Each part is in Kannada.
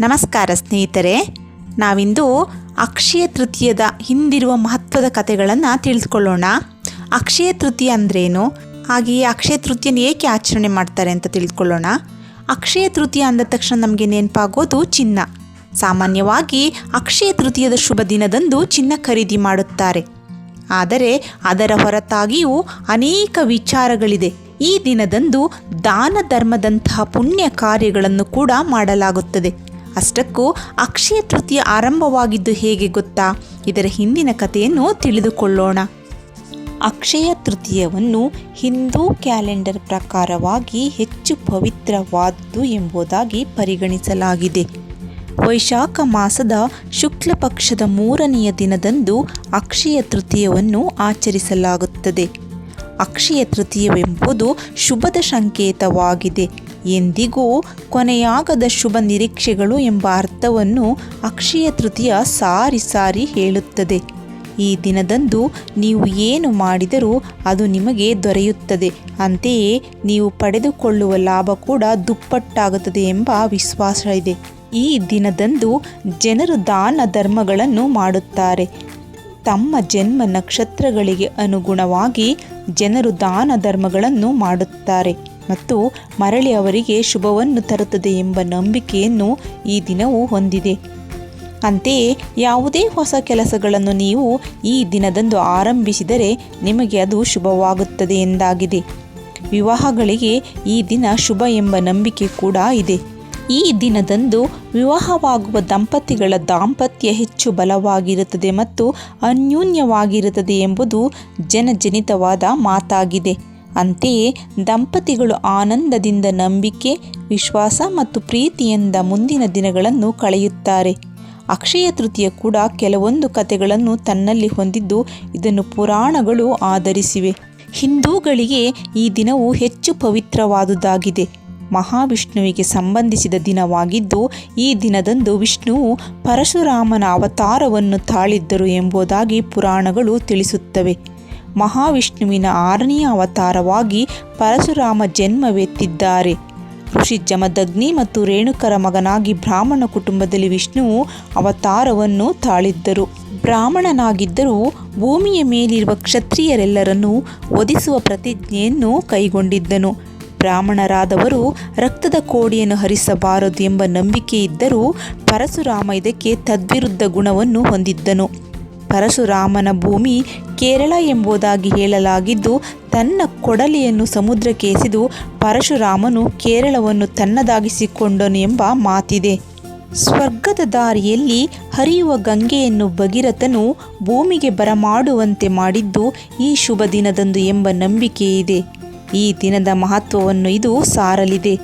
ನಮಸ್ಕಾರ ಸ್ನೇಹಿತರೆ, ನಾವಿಂದು ಅಕ್ಷಯ ತೃತೀಯದ ಹಿಂದಿರುವ ಮಹತ್ವದ ಕಥೆಗಳನ್ನು ತಿಳಿದುಕೊಳ್ಳೋಣ. ಅಕ್ಷಯ ತೃತೀಯ ಅಂದ್ರೇನು? ಹಾಗೆಯೇ ಅಕ್ಷಯ ತೃತೀಯನ ಏಕೆ ಆಚರಣೆ ಮಾಡ್ತಾರೆ ಅಂತ ತಿಳಿದುಕೊಳ್ಳೋಣ. ಅಕ್ಷಯ ತೃತೀಯ ಅಂದ ತಕ್ಷಣ ನಮಗೆ ನೆನಪಾಗೋದು ಚಿನ್ನ. ಸಾಮಾನ್ಯವಾಗಿ ಅಕ್ಷಯ ತೃತೀಯದ ಶುಭ ದಿನದಂದು ಚಿನ್ನ ಖರೀದಿ ಮಾಡುತ್ತಾರೆ. ಆದರೆ ಅದರ ಹೊರತಾಗಿಯೂ ಅನೇಕ ವಿಚಾರಗಳಿದೆ. ಈ ದಿನದಂದು ದಾನ ಧರ್ಮದಂತಹ ಪುಣ್ಯ ಕಾರ್ಯಗಳನ್ನು ಕೂಡ ಮಾಡಲಾಗುತ್ತದೆ. ಅಷ್ಟಕ್ಕೂ ಅಕ್ಷಯ ತೃತೀಯ ಆರಂಭವಾಗಿದ್ದು ಹೇಗೆ ಗೊತ್ತಾ? ಇದರ ಹಿಂದಿನ ಕಥೆಯನ್ನು ತಿಳಿದುಕೊಳ್ಳೋಣ. ಅಕ್ಷಯ ತೃತೀಯವನ್ನು ಹಿಂದೂ ಕ್ಯಾಲೆಂಡರ್ ಪ್ರಕಾರವಾಗಿ ಹೆಚ್ಚು ಪವಿತ್ರವಾದ್ದು ಎಂಬುದಾಗಿ ಪರಿಗಣಿಸಲಾಗಿದೆ. ವೈಶಾಖ ಮಾಸದ ಶುಕ್ಲ ಪಕ್ಷದ ಮೂರನೆಯ ದಿನದಂದು ಅಕ್ಷಯ ತೃತೀಯವನ್ನು ಆಚರಿಸಲಾಗುತ್ತದೆ. ಅಕ್ಷಯ ತೃತೀಯವೆಂಬುದು ಶುಭದ ಸಂಕೇತವಾಗಿದೆ. ಎಂದಿಗೂ ಕೊನೆಯಾಗದ ಶುಭ ನಿರೀಕ್ಷೆಗಳು ಎಂಬ ಅರ್ಥವನ್ನು ಅಕ್ಷಯ ತೃತೀಯ ಸಾರಿ ಸಾರಿ ಹೇಳುತ್ತದೆ. ಈ ದಿನದಂದು ನೀವು ಏನು ಮಾಡಿದರೂ ಅದು ನಿಮಗೆ ದೊರೆಯುತ್ತದೆ. ಅಂತೆಯೇ ನೀವು ಪಡೆದುಕೊಳ್ಳುವ ಲಾಭ ಕೂಡ ದುಪ್ಪಟ್ಟಾಗುತ್ತದೆ ಎಂಬ ವಿಶ್ವಾಸ ಇದೆ ಈ ದಿನದಂದು ಜನರು ದಾನ ಧರ್ಮಗಳನ್ನು ಮಾಡುತ್ತಾರೆ. ತಮ್ಮ ಜನ್ಮ ನಕ್ಷತ್ರಗಳಿಗೆ ಅನುಗುಣವಾಗಿ ಜನರು ದಾನ ಧರ್ಮಗಳನ್ನು ಮಾಡುತ್ತಾರೆ. ಮತ್ತು ಮರಳಿ ಅವರಿಗೆ ಶುಭವನ್ನು ತರುತ್ತದೆ ಎಂಬ ನಂಬಿಕೆಯನ್ನು ಈ ದಿನವು ಹೊಂದಿದೆ. ಅಂತೆಯೇ ಯಾವುದೇ ಹೊಸ ಕೆಲಸಗಳನ್ನು ನೀವು ಈ ದಿನದಂದು ಆರಂಭಿಸಿದರೆ ನಿಮಗೆ ಅದು ಶುಭವಾಗುತ್ತದೆ ಎಂದಾಗಿದೆ. ವಿವಾಹಗಳಿಗೆ ಈ ದಿನ ಶುಭ ಎಂಬ ನಂಬಿಕೆ ಕೂಡ ಇದೆ. ಈ ದಿನದಂದು ವಿವಾಹವಾಗುವ ದಂಪತಿಗಳ ದಾಂಪತ್ಯ ಹೆಚ್ಚು ಬಲವಾಗಿರುತ್ತದೆ ಮತ್ತು ಅನ್ಯೂನ್ಯವಾಗಿರುತ್ತದೆ ಎಂಬುದು ಜನಜನಿತವಾದ ಮಾತಾಗಿದೆ. ಅಂತೆಯೇ ದಂಪತಿಗಳು ಆನಂದದಿಂದ ನಂಬಿಕೆ, ವಿಶ್ವಾಸ ಮತ್ತು ಪ್ರೀತಿಯಿಂದ ಮುಂದಿನ ದಿನಗಳನ್ನು ಕಳೆಯುತ್ತಾರೆ. ಅಕ್ಷಯ ತೃತೀಯ ಕೂಡ ಕೆಲವೊಂದು ಕಥೆಗಳನ್ನು ತನ್ನಲ್ಲಿ ಹೊಂದಿದ್ದು ಇದನ್ನು ಪುರಾಣಗಳು ಆಧರಿಸಿವೆ. ಹಿಂದೂಗಳಿಗೆ ಈ ದಿನವು ಹೆಚ್ಚು ಪವಿತ್ರವಾದುದಾಗಿದೆ. ಮಹಾವಿಷ್ಣುವಿಗೆ ಸಂಬಂಧಿಸಿದ ದಿನವಾಗಿದ್ದು ಈ ದಿನದಂದು ವಿಷ್ಣುವು ಪರಶುರಾಮನ ಅವತಾರವನ್ನು ತಾಳಿದ್ದರು ಎಂಬುದಾಗಿ ಪುರಾಣಗಳು ತಿಳಿಸುತ್ತವೆ. ಮಹಾವಿಷ್ಣುವಿನ ಆರನೆಯ ಅವತಾರವಾಗಿ ಪರಶುರಾಮ ಜನ್ಮವೆತ್ತಿದ್ದಾರೆ. ಋಷಿ ಜಮದಗ್ನಿ ಮತ್ತು ರೇಣುಕರ ಮಗನಾಗಿ ಬ್ರಾಹ್ಮಣ ಕುಟುಂಬದಲ್ಲಿ ವಿಷ್ಣುವು ಅವತಾರವನ್ನು ತಾಳಿದ್ದರು. ಬ್ರಾಹ್ಮಣನಾಗಿದ್ದರೂ ಭೂಮಿಯ ಮೇಲಿರುವ ಕ್ಷತ್ರಿಯರೆಲ್ಲರನ್ನೂ ಒದಿಸುವ ಪ್ರತಿಜ್ಞೆಯನ್ನು ಕೈಗೊಂಡಿದ್ದನು. ಬ್ರಾಹ್ಮಣರಾದವರು ರಕ್ತದ ಕೋಡಿಯನ್ನು ಹರಿಸಬಾರದು ಎಂಬ ನಂಬಿಕೆ ಇದ್ದರೂ ಪರಶುರಾಮ ಇದಕ್ಕೆ ತದ್ವಿರುದ್ಧ ಗುಣವನ್ನು ಹೊಂದಿದ್ದನು. ಪರಶುರಾಮನ ಭೂಮಿ ಕೇರಳ ಎಂಬುದಾಗಿ ಹೇಳಲಾಗಿದ್ದು, ತನ್ನ ಕೊಡಲಿಯನ್ನು ಸಮುದ್ರಕ್ಕೆ ಎಸೆದು ಪರಶುರಾಮನು ಕೇರಳವನ್ನು ತನ್ನದಾಗಿಸಿಕೊಂಡನು ಎಂಬ ಮಾತಿದೆ. ಸ್ವರ್ಗದ ದಾರಿಯಲ್ಲಿ ಹರಿಯುವ ಗಂಗೆಯನ್ನು ಭಗೀರಥನು ಭೂಮಿಗೆ ಬರಮಾಡುವಂತೆ ಮಾಡಿದ್ದು ಈ ಶುಭ ದಿನದಂದು ಎಂಬ ಇದೆ ಈ ದಿನದ ಮಹತ್ವವನ್ನು ಇದು ಸಾರಲಿದೆ.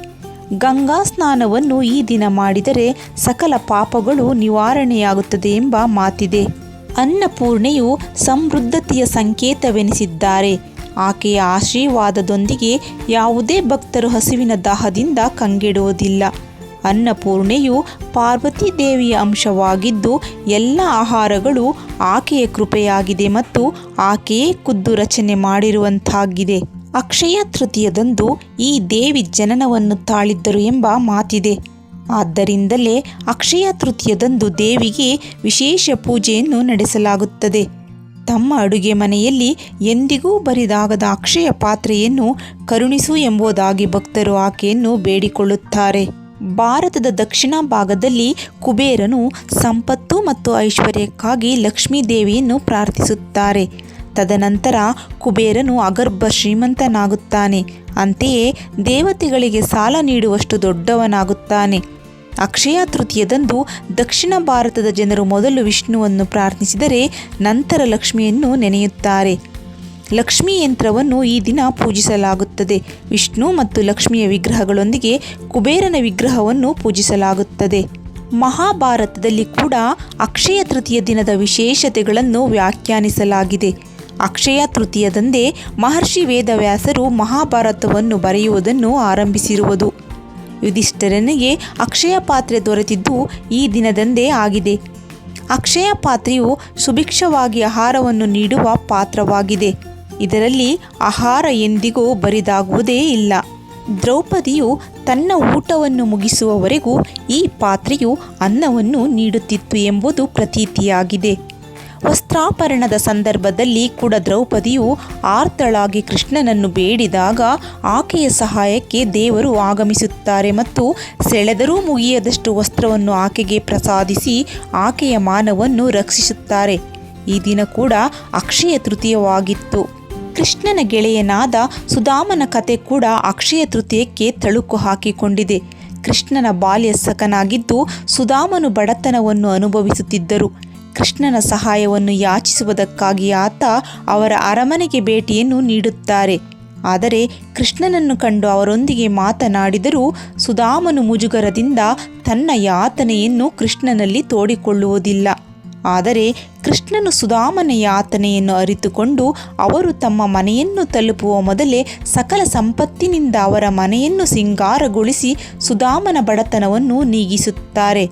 ಗಂಗಾ ಸ್ನಾನವನ್ನು ಈ ದಿನ ಮಾಡಿದರೆ ಸಕಲ ಪಾಪಗಳು ನಿವಾರಣೆಯಾಗುತ್ತದೆ ಎಂಬ ಮಾತಿದೆ. ಅನ್ನಪೂರ್ಣೆಯು ಸಮೃದ್ಧತೆಯ ಸಂಕೇತವೆನಿಸಿದ್ದಾರೆ. ಆಕೆಯ ಆಶೀರ್ವಾದದೊಂದಿಗೆ ಯಾವುದೇ ಭಕ್ತರು ಹಸಿವಿನ ದಾಹದಿಂದ ಕಂಗೆಡುವುದಿಲ್ಲ ಅನ್ನಪೂರ್ಣೆಯು ಪಾರ್ವತಿ ದೇವಿಯ ಅಂಶವಾಗಿದ್ದು, ಎಲ್ಲ ಆಹಾರಗಳು ಆಕೆಯ ಕೃಪೆಯಾಗಿದೆ ಮತ್ತು ಆಕೆಯೇ ಖುದ್ದು ರಚನೆ ಮಾಡಿರುವಂತಾಗಿದೆ. ಅಕ್ಷಯ ತೃತೀಯದಂದು ಈ ದೇವಿ ಜನನವನ್ನು ತಾಳಿದ್ದರು ಎಂಬ ಮಾತಿದೆ. ಆದ್ದರಿಂದಲೇ ಅಕ್ಷಯ ತೃತೀಯದಂದು ದೇವಿಗೆ ವಿಶೇಷ ಪೂಜೆಯನ್ನು ನಡೆಸಲಾಗುತ್ತದೆ. ತಮ್ಮ ಅಡುಗೆ ಮನೆಯಲ್ಲಿ ಎಂದಿಗೂ ಬರಿದಾಗದ ಅಕ್ಷಯ ಪಾತ್ರೆಯನ್ನು ಕರುಣಿಸು ಎಂಬುದಾಗಿ ಭಕ್ತರು ಆಕೆಯನ್ನು ಬೇಡಿಕೊಳ್ಳುತ್ತಾರೆ. ಭಾರತದ ದಕ್ಷಿಣ ಭಾಗದಲ್ಲಿ ಕುಬೇರನು ಸಂಪತ್ತು ಮತ್ತು ಐಶ್ವರ್ಯಕ್ಕಾಗಿ ಲಕ್ಷ್ಮೀ ದೇವಿಯನ್ನು ಪ್ರಾರ್ಥಿಸುತ್ತಾರೆ. ತದನಂತರ ಕುಬೇರನು ಅಗರ್ಭ ಶ್ರೀಮಂತನಾಗುತ್ತಾನೆ. ಅಂತೆಯೇ ದೇವತೆಗಳಿಗೆ ಸಾಲ ನೀಡುವಷ್ಟು ದೊಡ್ಡವನಾಗುತ್ತಾನೆ. ಅಕ್ಷಯ ತೃತೀಯದಂದು ದಕ್ಷಿಣ ಭಾರತದ ಜನರು ಮೊದಲು ವಿಷ್ಣುವನ್ನು ಪ್ರಾರ್ಥಿಸಿದರೆ ನಂತರ ಲಕ್ಷ್ಮಿಯನ್ನು ನೆನೆಯುತ್ತಾರೆ. ಲಕ್ಷ್ಮೀ ಯಂತ್ರವನ್ನು ಈ ದಿನ ಪೂಜಿಸಲಾಗುತ್ತದೆ. ವಿಷ್ಣು ಮತ್ತು ಲಕ್ಷ್ಮಿಯ ವಿಗ್ರಹಗಳೊಂದಿಗೆ ಕುಬೇರನ ವಿಗ್ರಹವನ್ನು ಪೂಜಿಸಲಾಗುತ್ತದೆ. ಮಹಾಭಾರತದಲ್ಲಿ ಕೂಡ ಅಕ್ಷಯ ತೃತೀಯ ದಿನದ ವಿಶೇಷತೆಗಳನ್ನು ವ್ಯಾಖ್ಯಾನಿಸಲಾಗಿದೆ. ಅಕ್ಷಯ ತೃತೀಯದಂದೇ ಮಹರ್ಷಿ ವೇದವ್ಯಾಸರು ಮಹಾಭಾರತವನ್ನು ಬರೆಯುವುದನ್ನು ಆರಂಭಿಸಿರುವುದು. ಯುಧಿಷ್ಠಿರನಿಗೆ ಅಕ್ಷಯ ಪಾತ್ರೆ ದೊರೆತಿದ್ದು ಈ ದಿನದಂದೇ ಆಗಿದೆ. ಅಕ್ಷಯ ಪಾತ್ರೆಯು ಸುಭಿಕ್ಷವಾಗಿ ಆಹಾರವನ್ನು ನೀಡುವ ಪಾತ್ರವಾಗಿದೆ. ಇದರಲ್ಲಿ ಆಹಾರ ಎಂದಿಗೂ ಬರಿದಾಗುವುದೇ ಇಲ್ಲ. ದ್ರೌಪದಿಯು ತನ್ನ ಊಟವನ್ನು ಮುಗಿಸುವವರೆಗೂ ಈ ಪಾತ್ರೆಯು ಅನ್ನವನ್ನು ನೀಡುತ್ತಿತ್ತು ಎಂಬುದು ಪ್ರತೀತಿಯಾಗಿದೆ. ವಸ್ತ್ರಾಪರಣದ ಸಂದರ್ಭದಲ್ಲಿ ಕೂಡ ದ್ರೌಪದಿಯು ಆರ್ತಳಾಗಿ ಕೃಷ್ಣನನ್ನು ಬೇಡಿದಾಗ ಆಕೆಯ ಸಹಾಯಕ್ಕೆ ದೇವರು ಆಗಮಿಸುತ್ತಾರೆ ಮತ್ತು ಸೆಳೆದರೂ ಮುಗಿಯದಷ್ಟು ವಸ್ತ್ರವನ್ನು ಆಕೆಗೆ ಪ್ರಸಾದಿಸಿ ಆಕೆಯ ಮಾನವನ್ನು ರಕ್ಷಿಸುತ್ತಾರೆ. ಈ ದಿನ ಕೂಡ ಅಕ್ಷಯ ತೃತೀಯವಾಗಿತ್ತು. ಕೃಷ್ಣನ ಗೆಳೆಯನಾದ ಸುಧಾಮನ ಕತೆ ಕೂಡ ಅಕ್ಷಯ ತೃತೀಯಕ್ಕೆ ತಳುಕು ಹಾಕಿಕೊಂಡಿದೆ. ಕೃಷ್ಣನ ಬಾಲ್ಯ ಸಖನಾಗಿದ್ದು ಸುಧಾಮನು ಬಡತನವನ್ನು ಅನುಭವಿಸುತ್ತಿದ್ದರು. ಕೃಷ್ಣನ ಸಹಾಯವನ್ನು ಯಾಚಿಸುವುದಕ್ಕಾಗಿ ಆತ ಅವರ ಅರಮನೆಗೆ ಭೇಟಿಯನ್ನು ನೀಡುತ್ತಾರೆ. ಆದರೆ ಕೃಷ್ಣನನ್ನು ಕಂಡು ಅವರೊಂದಿಗೆ ಮಾತನಾಡಿದರೂ ಸುಧಾಮನು ಮುಜುಗರದಿಂದ ತನ್ನ ಯಾತನೆಯನ್ನು ಕೃಷ್ಣನಲ್ಲಿ ತೋಡಿಕೊಳ್ಳುವುದಿಲ್ಲ. ಆದರೆ ಕೃಷ್ಣನು ಸುಧಾಮನ ಯಾತನೆಯನ್ನು ಅರಿತುಕೊಂಡು ಅವರು ತಮ್ಮ ಮನೆಯನ್ನು ತಲುಪುವ ಮೊದಲೇ ಸಕಲ ಸಂಪತ್ತಿನಿಂದ ಅವರ ಮನೆಯನ್ನು ಸಿಂಗಾರಗೊಳಿಸಿ ಸುಧಾಮನ ಬಡತನವನ್ನು ನೀಗಿಸುತ್ತಾರೆ.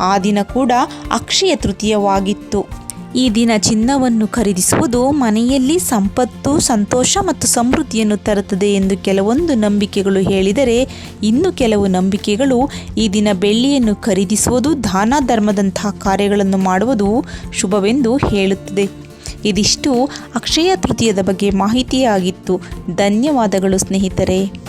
ಆ ದಿನ ಕೂಡ ಅಕ್ಷಯ ತೃತೀಯವಾಗಿತ್ತು. ಈ ದಿನ ಚಿನ್ನವನ್ನು ಖರೀದಿಸುವುದು ಮನೆಯಲ್ಲಿ ಸಂಪತ್ತು, ಸಂತೋಷ ಮತ್ತು ಸಮೃದ್ಧಿಯನ್ನು ತರುತ್ತದೆ ಎಂದು ಕೆಲವೊಂದು ನಂಬಿಕೆಗಳು ಹೇಳಿದರೆ, ಇನ್ನು ಕೆಲವು ನಂಬಿಕೆಗಳು ಈ ದಿನ ಬೆಳ್ಳಿಯನ್ನು ಖರೀದಿಸುವುದು ದಾನ ಧರ್ಮದಂತಹ ಕಾರ್ಯಗಳನ್ನು ಮಾಡುವುದು ಶುಭವೆಂದು ಹೇಳುತ್ತದೆ. ಇದಿಷ್ಟು ಅಕ್ಷಯ ತೃತೀಯದ ಬಗ್ಗೆ ಮಾಹಿತಿಯಾಗಿತ್ತು. ಧನ್ಯವಾದಗಳು ಸ್ನೇಹಿತರೆ.